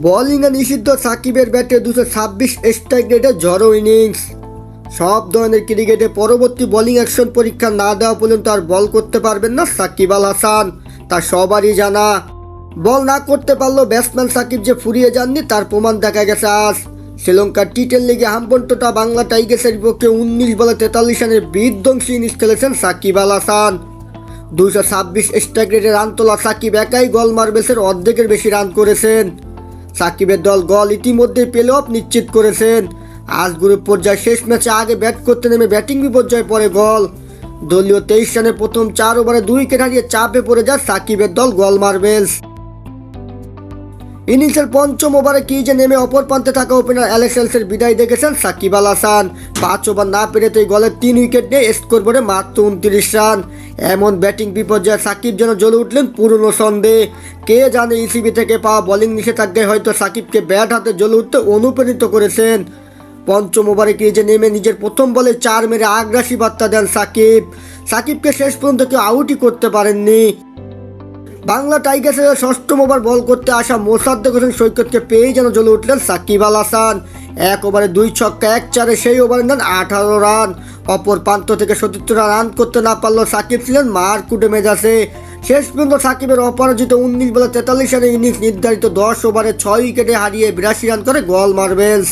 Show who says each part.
Speaker 1: বোলিংয়ে নিষিদ্ধ সাকিবের ব্যাটে দুশো ছাব্বিশ স্ট্রাইক রেটে ঝড়ো ইনিংস। সব ধরনের ক্রিকেটে পরবর্তী বোলিং অ্যাকশন পরীক্ষা না দেওয়া পর্যন্ত আর বল করতে পারবেন না সাকিব আল হাসান, তা সবারই জানা। বল না করতে পারলেও ব্যাটসম্যান সাকিব যে ফুরিয়ে যাননি, তার প্রমাণ দেখা গেছে আজ। শ্রীলঙ্কার টি টেন লিগে হামপন্টটা বাংলা টাইগার্সের বিপক্ষে উনিশ বলে তেতাল্লিশ রানের বিধ্বংসী ইনিংস খেলেছেন সাকিব আল হাসান। দুইশো ছাব্বিশ স্ট্রাইক রেটে রান তোলা সাকিব একাই গল মার্বেলসের অর্ধেকের বেশি রান করেছেন। সাকিবের দল গল ইতিমধ্যেই প্লে অফ নিশ্চিত করেছেন। আজ গ্রুপ পর্যায়ে শেষ ম্যাচে আগে ব্যাট করতে নেমে ব্যাটিং বিপর্যয় পরে গল। দলীয় তেইশ রানে প্রথম চার ওভারে দুই উইকেট হারিয়ে চাপে পড়ে যায় সাকিবের দল গল মার্বেলস ইনিংসের পঞ্চম ওভারে ক্রিজে নেমে অপর প্রান্তে থাকা ওপেনার অ্যালেক্সেলসের বিদায় দেখেছেন সাকিব আল হাসান। পাঁচ ওভার না পেরেতেই গলে তিন উইকেট নিয়ে স্কোর বোর্ডে মাত্র উনত্রিশ রান। এমন ব্যাটিং বিপর্যয়ে সাকিব যেন জ্বলে উঠলেন পুরনো সন্দেহ। কে জানে ইসিবি থেকে পাওয়া বোলিং নিষেধাজ্ঞায় হয়তো সাকিবকে ব্যাট হাতে জ্বলে উঠতে অনুপ্রাণিত করেছেন। পঞ্চম ওভারে ক্রিজে নেমে নিজের প্রথম বলে চার মেরে আগ্রাসী বার্তা দেন সাকিব। সাকিবকে শেষ পর্যন্ত কেউ আউটই করতে পারেননি। বাংলা টাইগার্সের ষষ্ঠম ওভার বল করতে আসা মোসাদ্দেক হোসেন সৈকতকে পেয়েই যেন জ্বলে উঠলেন সাকিব আল হাসান। এক ওভারে দুই ছক্কা, এক চারে সেই ওভারে নেন আঠারো রান। অপর প্রান্ত থেকে সতীর্থরা রান করতে না পারলেও সাকিব ছিলেন মার কুটে মেজাজে। শেষ পর্যন্ত সাকিবের অপরাজিত উনিশ বলে তেতাল্লিশ রানের ইনিংস নির্ধারিত দশ ওভারে ছয় উইকেটে হারিয়ে বিরাশি রান করে গোল মার্বেলস